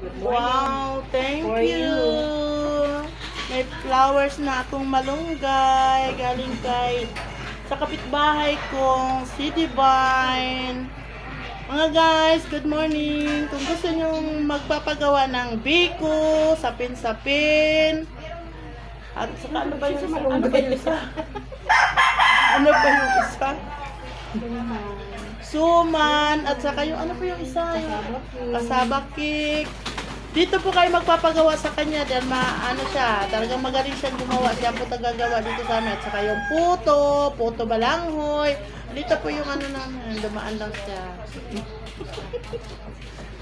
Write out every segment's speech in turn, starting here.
Wow, thank For you. you. May flowers na akong malunggay galing kay sa kapitbahay kong si Divine. Mga guys, good morning. Kung gusto nyo magpapagawa ng biko, sapin-sapin, at saka ano ba yung isa? Ano ba yung isa? ano ba yung isa? Suman, at saka yung ano pa yung isa? Yung kasaba cake. Dito po kayo magpapagawa sa kanya dahil maano siya, talagang magaling siyang gumawa. Siya po tagagawa dito sa amin. At saka yung puto, puto balanghoy. Dito po yung ano namin, dumaan lang siya.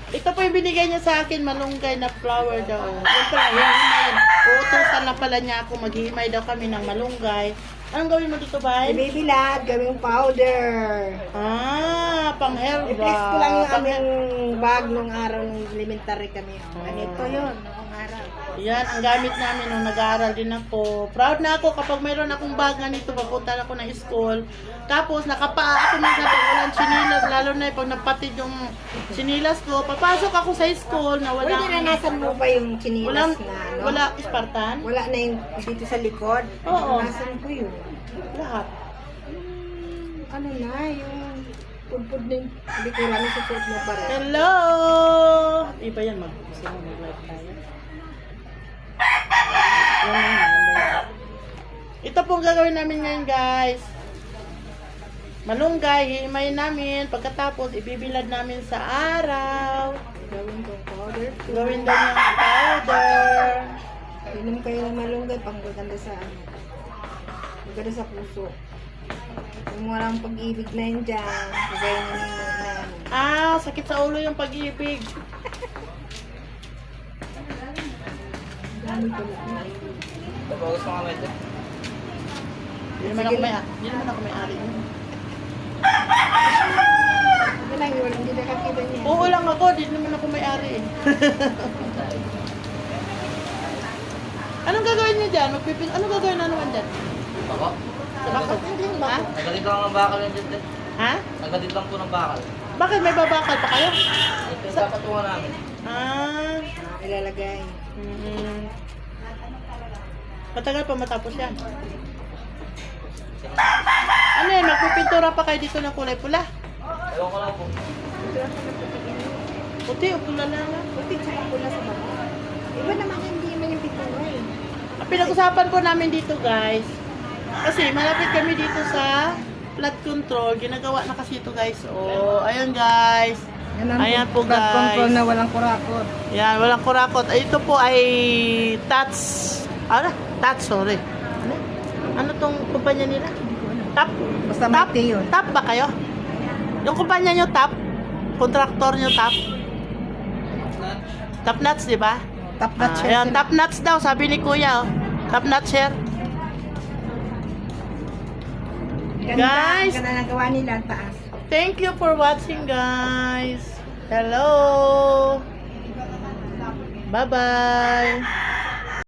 Ito po yung binigay niya sa akin, malunggay na flower daw. Yun pala, yung himay. Uutusan na pala niya ako, maghihimay daw kami ng malunggay. Anong gawin mo dito, Ay, Bay? baby lad, gawing powder. Ah, pang herbal. I-flex ko lang yung aming bag nung araw nung elementary kami. Ganito yun, noong araw. Yan, ang gamit namin nung nag-aaral din ako. Proud na ako kapag mayroon akong bag na nito, papunta ako ng school. Tapos, nakapaa ako minsan pag walang chinilas, lalo na pag napatid yung chinilas ko. Papasok ako sa school na Wala wala, naranasan mo ba yung chinilas walang, na ano? wala Spartan. Wala na yung dito sa likod? Oo. Naranasan ko yun. Lahat. Ano na, yung pudpud na yung likuran na susuot mo pa rin. Hello! Iba yan, mag gusto mo mag-live tayo. Ito pong gagawin namin ngayon, guys. Malunggay, hihimayin namin. Pagkatapos, ibibilad namin sa araw. Gawin kong powder. Gawin daw niyang powder. Inom kayo ng malunggay pang maganda sa ano. Maganda sa puso. Walang pag-ibig na yun dyan, kagaya na na. Ah, sakit sa ulo yung pag-ibig. Dami ko lang. Hindi naman ako may, hindi naman ako may ari. Yun, hindi nakakita niya. Oo lang ako, hindi naman ako may ari. Anong gagawin niyo dyan? Magpipin, anong gagawin na naman dyan? Bako? Sa bakal? ba? Ha? Nagadit lang ng bakal yung dito. Ha? Nagadit lang po ng bakal. Bakit may babakal pa kayo? Ito yung papatungan namin. Ah. Ilalagay. Mm. Matagal pa matapos yan. Ano yan? Magpipintura pa kayo dito ng kulay pula? Ewan ko lang po. Puti o pula na lang? Puti tsaka pula sa baba. Iba naman hindi naman yung pintura eh. Ang pinag-usapan po namin dito guys, kasi malapit kami dito sa flood control. Ginagawa na kasi ito guys. Oh, ayun guys. Ayan po guys. walang kurakot. Yan, walang kurakot. Ay, Ito po ay Tats. Ano? Tats, sorry. Ano? Ano tong kumpanya nila? Tap? Basta Tap? Mate yun. Tap ba kayo? Yung kumpanya nyo, Tap? Kontraktor nyo, Tap? Tap Nuts, di ba? Top Ah, ayan, Tap Nuts daw, sabi ni Kuya. Oh. Tap Nuts, sir. Guys! Ganda nagawa nila ang taas. Thank you for watching, guys. Hello. Bye-bye.